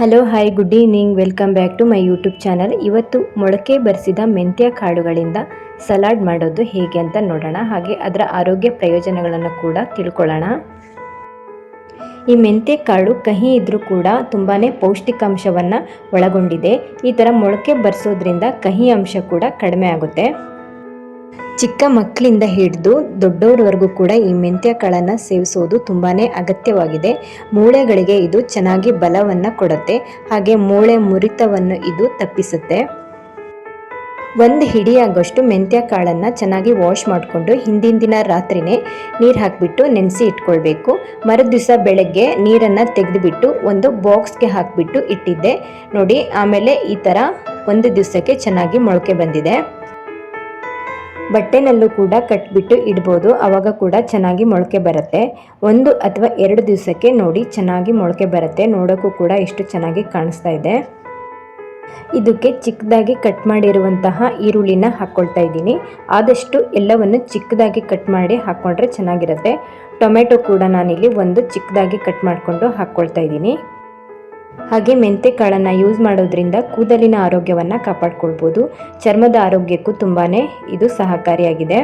Hello hi good evening welcome back to my YouTube channel ಇವತ್ತು ಮೊಳಕೆ ಬರಿಸಿದ ಮೆಂತ್ಯ ಕಾಳುಗಳಿಂದ ಸಲಾಡ್ ಮಾಡೋದು ಹೇಗೆ ಅಂತ ನೋಡೋಣ. ಹಾಗೆ ಅದರ ಆರೋಗ್ಯ ಪ್ರಯೋಜನಗಳನ್ನು ಕೂಡ ತಿಳ್ಕೊಳ್ಳೋಣ. ಈ ಮೆಂತ್ಯ ಕಾಳು ಕಹಿ ಇದ್ದರೂ ಕೂಡ ತುಂಬಾ ಪೌಷ್ಟಿಕಾಂಶವನ್ನು ಒಳಗೊಂಡಿದೆ. ಈ ಥರ ಮೊಳಕೆ ಬರೆಸೋದ್ರಿಂದ ಕಹಿ ಅಂಶ ಕೂಡ ಕಡಿಮೆ ಆಗುತ್ತೆ. ಚಿಕ್ಕ ಮಕ್ಕಳಿಂದ ಹಿಡಿದು ದೊಡ್ಡವರವರೆಗೂ ಕೂಡ ಈ ಮೆಂತ್ಯ ಕಾಳನ್ನು ಸೇವಿಸೋದು ತುಂಬಾ ಅಗತ್ಯವಾಗಿದೆ. ಮೂಳೆಗಳಿಗೆ ಇದು ಚೆನ್ನಾಗಿ ಬಲವನ್ನು ಕೊಡುತ್ತೆ. ಹಾಗೆ ಮೂಳೆ ಮುರಿತವನ್ನು ಇದು ತಪ್ಪಿಸುತ್ತೆ. ಒಂದು ಹಿಡಿಯಾಗೋಷ್ಟು ಮೆಂತ್ಯ ಕಾಳನ್ನು ಚೆನ್ನಾಗಿ ವಾಶ್ ಮಾಡಿಕೊಂಡು ಹಿಂದಿನ ದಿನ ರಾತ್ರಿನೇ ನೀರು ಹಾಕಿಬಿಟ್ಟು ನೆನೆಸಿ ಇಟ್ಕೊಳ್ಬೇಕು. ಮರು ದಿವಸ ಬೆಳಗ್ಗೆ ನೀರನ್ನು ತೆಗೆದುಬಿಟ್ಟು ಒಂದು ಬಾಕ್ಸ್ಗೆ ಹಾಕಿಬಿಟ್ಟು ಇಟ್ಟಿದ್ದೆ. ನೋಡಿ, ಆಮೇಲೆ ಈ ಥರ ಒಂದು ದಿವಸಕ್ಕೆ ಚೆನ್ನಾಗಿ ಮೊಳಕೆ ಬಂದಿದೆ. ಬಟ್ಟೆನಲ್ಲೂ ಕೂಡ ಕಟ್ಬಿಟ್ಟು ಇಡ್ಬೋದು. ಆವಾಗ ಕೂಡ ಚೆನ್ನಾಗಿ ಮೊಳಕೆ ಬರುತ್ತೆ. ಒಂದು ಅಥವಾ ಎರಡು ದಿವಸಕ್ಕೆ ನೋಡಿ ಚೆನ್ನಾಗಿ ಮೊಳಕೆ ಬರುತ್ತೆ. ನೋಡೋಕ್ಕೂ ಕೂಡ ಎಷ್ಟು ಚೆನ್ನಾಗಿ ಕಾಣಿಸ್ತಾ ಇದೆ. ಇದಕ್ಕೆ ಚಿಕ್ಕದಾಗಿ ಕಟ್ ಮಾಡಿರುವಂತಹ ಈರುಳ್ಳಿನ ಹಾಕ್ಕೊಳ್ತಾ ಇದ್ದೀನಿ. ಆದಷ್ಟು ಎಲ್ಲವನ್ನು ಚಿಕ್ಕದಾಗಿ ಕಟ್ ಮಾಡಿ ಹಾಕ್ಕೊಂಡ್ರೆ ಚೆನ್ನಾಗಿರುತ್ತೆ. ಟೊಮೆಟೊ ಕೂಡ ನಾನಿಲ್ಲಿ ಒಂದು ಚಿಕ್ಕದಾಗಿ ಕಟ್ ಮಾಡಿಕೊಂಡು ಹಾಕ್ಕೊಳ್ತಾ ಇದ್ದೀನಿ. ಹಾಗೆ ಮೆಂತೆ ಕಾಳನ್ನು ಯೂಸ್ ಮಾಡೋದ್ರಿಂದ ಕೂದಲಿನ ಆರೋಗ್ಯವನ್ನು ಕಾಪಾಡ್ಕೊಳ್ಬೋದು. ಚರ್ಮದ ಆರೋಗ್ಯಕ್ಕೂ ತುಂಬಾ ಇದು ಸಹಕಾರಿಯಾಗಿದೆ.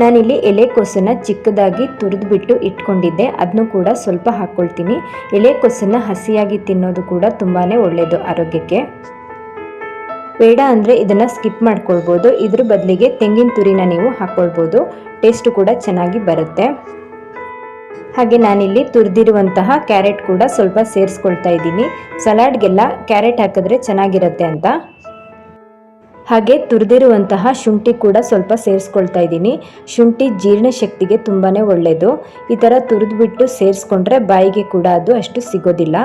ನಾನಿಲ್ಲಿ ಎಲೆಕೋಸನ್ನು ಚಿಕ್ಕದಾಗಿ ತುರಿದ್ಬಿಟ್ಟು ಇಟ್ಕೊಂಡಿದ್ದೆ. ಅದನ್ನು ಕೂಡ ಸ್ವಲ್ಪ ಹಾಕ್ಕೊಳ್ತೀನಿ ಎಲೆಕೋಸನ್ನು ಹಸಿಯಾಗಿ ತಿನ್ನೋದು ಕೂಡ ತುಂಬಾ ಒಳ್ಳೆಯದು ಆರೋಗ್ಯಕ್ಕೆ. ಬೇಡ ಅಂದರೆ ಇದನ್ನು ಸ್ಕಿಪ್ ಮಾಡ್ಕೊಳ್ಬೋದು. ಇದ್ರ ಬದಲಿಗೆ ತೆಂಗಿನ ತುರಿನ ನೀವು ಹಾಕ್ಕೊಳ್ಬೋದು ಟೇಸ್ಟು ಕೂಡ ಚೆನ್ನಾಗಿ ಬರುತ್ತೆ. ಹಾಗೆ ನಾನಿಲ್ಲಿ ತುರಿದಿರುವಂತಹ ಕ್ಯಾರೆಟ್ ಕೂಡ ಸ್ವಲ್ಪ ಸೇರಿಸ್ಕೊಳ್ತಾ ಇದ್ದೀನಿ. ಸಲಾಡ್ಗೆಲ್ಲ ಕ್ಯಾರೆಟ್ ಹಾಕಿದ್ರೆ ಚೆನ್ನಾಗಿರುತ್ತೆ ಅಂತ. ಹಾಗೆ ತುರಿದಿರುವಂತಹ ಶುಂಠಿ ಕೂಡ ಸ್ವಲ್ಪ ಸೇರಿಸ್ಕೊಳ್ತಾ ಇದ್ದೀನಿ. ಶುಂಠಿ ಜೀರ್ಣಶಕ್ತಿಗೆ ತುಂಬಾ ಒಳ್ಳೆಯದು ಈ ಥರ ತುರಿದ್ಬಿಟ್ಟು ಸೇರಿಸ್ಕೊಂಡ್ರೆ ಬಾಯಿಗೆ ಕೂಡ ಅದು ಅಷ್ಟು ಸಿಗೋದಿಲ್ಲ.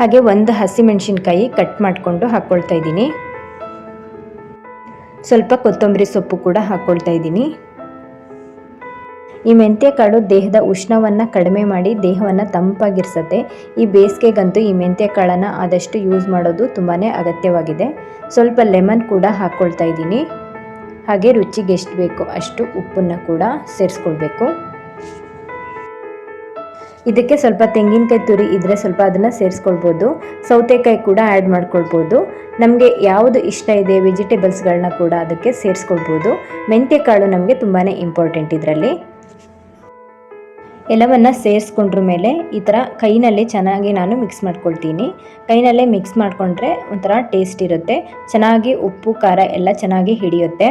ಹಾಗೆ ಒಂದು ಹಸಿಮೆಣಸಿನ್ಕಾಯಿ ಕಟ್ ಮಾಡಿಕೊಂಡು ಹಾಕ್ಕೊಳ್ತಾ ಇದ್ದೀನಿ. ಸ್ವಲ್ಪ ಕೊತ್ತಂಬರಿ ಸೊಪ್ಪು ಕೂಡ ಹಾಕ್ಕೊಳ್ತಾ ಇದ್ದೀನಿ. ಈ ಮೆಂತ್ಯ ಕಾಳು ದೇಹದ ಉಷ್ಣವನ್ನು ಕಡಿಮೆ ಮಾಡಿ ದೇಹವನ್ನು ತಂಪಾಗಿರಿಸುತ್ತೆ. ಈ ಬೇಸಿಗೆಗಂತೂ ಈ ಮೆಂತ್ಯ ಕಾಳನ್ನು ಆದಷ್ಟು ಯೂಸ್ ಮಾಡೋದು ತುಂಬಾ ಅಗತ್ಯವಾಗಿದೆ. ಸ್ವಲ್ಪ ಲೆಮನ್ ಕೂಡ ಹಾಕ್ಕೊಳ್ತಾ ಇದ್ದೀನಿ. ಹಾಗೆ ರುಚಿಗೆ ಎಷ್ಟು ಬೇಕೋ ಅಷ್ಟು ಉಪ್ಪನ್ನು ಕೂಡ ಸೇರಿಸ್ಕೊಳ್ಬೇಕು. ಇದಕ್ಕೆ ಸ್ವಲ್ಪ ತೆಂಗಿನಕಾಯಿ ತುರಿ ಇದ್ದರೆ ಸ್ವಲ್ಪ ಅದನ್ನು ಸೇರಿಸ್ಕೊಳ್ಬೋದು. ಸೌತೆಕಾಯಿ ಕೂಡ ಆ್ಯಡ್ ಮಾಡ್ಕೊಳ್ಬೋದು. ನಮಗೆ ಯಾವುದು ಇಷ್ಟ ಇದೆ ವೆಜಿಟೇಬಲ್ಸ್ಗಳನ್ನ ಕೂಡ ಅದಕ್ಕೆ ಸೇರಿಸ್ಕೊಳ್ಬೋದು. ಮೆಂತ್ಯ ಕಾಳು ನಮಗೆ ತುಂಬಾ ಇಂಪಾರ್ಟೆಂಟ್ ಇದರಲ್ಲಿ. ಎಲ್ಲವನ್ನು ಸೇರಿಸ್ಕೊಂಡ್ರ ಮೇಲೆ ಈ ಥರ ಕೈನಲ್ಲಿ ಚೆನ್ನಾಗಿ ನಾನು ಮಿಕ್ಸ್ ಮಾಡ್ಕೊಳ್ತೀನಿ. ಕೈನಲ್ಲೇ ಮಿಕ್ಸ್ ಮಾಡಿಕೊಂಡ್ರೆ ಒಂಥರ ಟೇಸ್ಟ್ ಇರುತ್ತೆ. ಚೆನ್ನಾಗಿ ಉಪ್ಪು, ಖಾರ ಎಲ್ಲ ಚೆನ್ನಾಗಿ ಹಿಡಿಯುತ್ತೆ.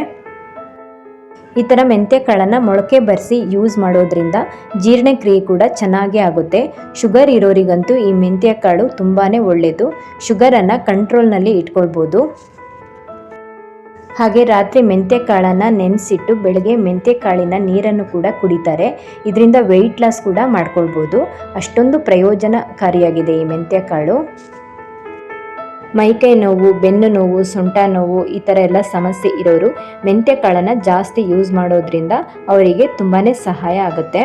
ಈ ಥರ ಮೆಂತ್ಯ ಕಾಳನ್ನು ಮೊಳಕೆ ಬರೆಸಿ ಯೂಸ್ ಮಾಡೋದ್ರಿಂದ ಜೀರ್ಣಕ್ರಿಯೆ ಕೂಡ ಚೆನ್ನಾಗೇ ಆಗುತ್ತೆ. ಶುಗರ್ ಇರೋರಿಗಂತೂ ಈ ಮೆಂತ್ಯ ಕಾಳು ತುಂಬಾ ಒಳ್ಳೆಯದು ಶುಗರನ್ನು ಕಂಟ್ರೋಲ್ನಲ್ಲಿ ಇಟ್ಕೊಳ್ಬೋದು. ಹಾಗೆ ರಾತ್ರಿ ಮೆಂತ್ಯ ಕಾಳನ್ನ ನೆನೆಸಿಟ್ಟು ಬೆಳಗ್ಗೆ ಮೆಂತ್ಯ ಕಾಳಿನ ನೀರನ್ನು ಕೂಡ ಕುಡಿತಾರೆ. ಇದರಿಂದ ವೆಯ್ಟ್ ಲಾಸ್ ಕೂಡ ಮಾಡ್ಕೊಳ್ಬೋದು. ಅಷ್ಟೊಂದು ಪ್ರಯೋಜನಕಾರಿಯಾಗಿದೆ ಈ ಮೆಂತ್ಯ ಕಾಳು ಮೈಕೈ ನೋವು, ಬೆನ್ನು ನೋವು, ಸೊಂಟ ನೋವು ಈ ಥರ ಎಲ್ಲ ಸಮಸ್ಯೆ ಇರೋರು ಮೆಂತ್ಯ ಕಾಳನ್ನು ಜಾಸ್ತಿ ಯೂಸ್ ಮಾಡೋದ್ರಿಂದ ಅವರಿಗೆ ತುಂಬಾ ಸಹಾಯ ಆಗುತ್ತೆ.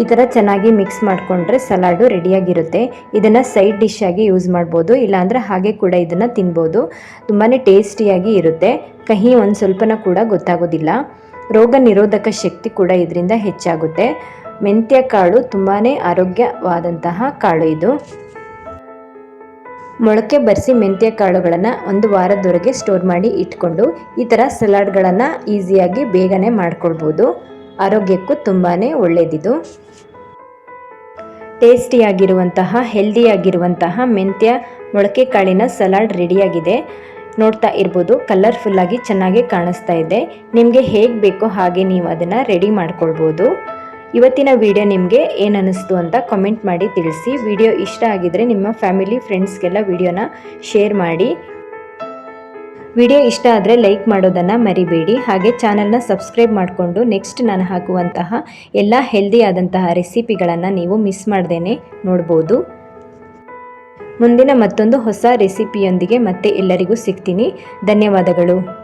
ಈ ಥರ ಚೆನ್ನಾಗಿ ಮಿಕ್ಸ್ ಮಾಡಿಕೊಂಡ್ರೆ ಸಲಾಡು ರೆಡಿಯಾಗಿರುತ್ತೆ ಇದನ್ನು ಸೈಡ್ ಡಿಶ್ ಆಗಿ ಯೂಸ್ ಮಾಡ್ಬೋದು, ಇಲ್ಲಾಂದರೆ ಹಾಗೆ ಕೂಡ ಇದನ್ನು ತಿನ್ಬೋದು. ತುಂಬಾ ಟೇಸ್ಟಿಯಾಗಿ ಇರುತ್ತೆ. ಕಹಿ ಒಂದು ಸ್ವಲ್ಪನ ಕೂಡ ಗೊತ್ತಾಗೋದಿಲ್ಲ. ರೋಗ ನಿರೋಧಕ ಶಕ್ತಿ ಕೂಡ ಇದರಿಂದ ಹೆಚ್ಚಾಗುತ್ತೆ. ಮೆಂತ್ಯ ಕಾಳು ತುಂಬಾ ಆರೋಗ್ಯವಾದಂತಹ ಕಾಳು ಇದು. ಮೊಳಕೆ ಬರೆಸಿ ಮೆಂತ್ಯ ಕಾಳುಗಳನ್ನು ಒಂದು ವಾರದವರೆಗೆ ಸ್ಟೋರ್ ಮಾಡಿ ಇಟ್ಕೊಂಡು ಈ ಥರ ಸಲಾಡ್ಗಳನ್ನು ಈಸಿಯಾಗಿ ಬೇಗನೆ ಮಾಡ್ಕೊಳ್ಬೋದು. ಆರೋಗ್ಯಕ್ಕೂ ತುಂಬಾ ಒಳ್ಳೆಯದಿದು ಟೇಸ್ಟಿಯಾಗಿರುವಂತಹ, ಹೆಲ್ದಿಯಾಗಿರುವಂತಹ ಮೆಂತ್ಯ ಮೊಳಕೆ ಕಾಳಿನ ಸಲಾಡ್ ರೆಡಿಯಾಗಿದೆ. ನೋಡ್ತಾ ಇರ್ಬೋದು ಕಲರ್ಫುಲ್ಲಾಗಿ ಚೆನ್ನಾಗಿ ಕಾಣಿಸ್ತಾ ಇದೆ. ನಿಮಗೆ ಹೇಗೆ ಬೇಕೋ ಹಾಗೆ ನೀವು ಅದನ್ನು ರೆಡಿ ಮಾಡ್ಕೊಳ್ಬೋದು. ಇವತ್ತಿನ ವಿಡಿಯೋ ನಿಮಗೆ ಏನು ಅನ್ನಿಸ್ತು ಅಂತ ಕಮೆಂಟ್ ಮಾಡಿ ತಿಳಿಸಿ. ವಿಡಿಯೋ ಇಷ್ಟ ಆಗಿದರೆ ನಿಮ್ಮ ಫ್ಯಾಮಿಲಿ, ಫ್ರೆಂಡ್ಸ್ಗೆಲ್ಲ ವಿಡಿಯೋನ ಶೇರ್ ಮಾಡಿ. ವಿಡಿಯೋ ಇಷ್ಟ ಆದರೆ ಲೈಕ್ ಮಾಡೋದನ್ನು ಮರಿಬೇಡಿ. ಹಾಗೆ ಚಾನಲ್ನ ಸಬ್ಸ್ಕ್ರೈಬ್ ಮಾಡಿಕೊಂಡು ನೆಕ್ಸ್ಟ್ ನಾನು ಹಾಕುವಂತಹ ಎಲ್ಲ ಹೆಲ್ದಿ ಆದಂತಹ ರೆಸಿಪಿಗಳನ್ನು ನೀವು ಮಿಸ್ ಮಾಡ್ದೇ ನೋಡ್ಬೋದು. ಮುಂದಿನ ಮತ್ತೊಂದು ಹೊಸ ರೆಸಿಪಿಯೊಂದಿಗೆ ಮತ್ತೆ ಎಲ್ಲರಿಗೂ ಸಿಗ್ತೀನಿ. ಧನ್ಯವಾದಗಳು.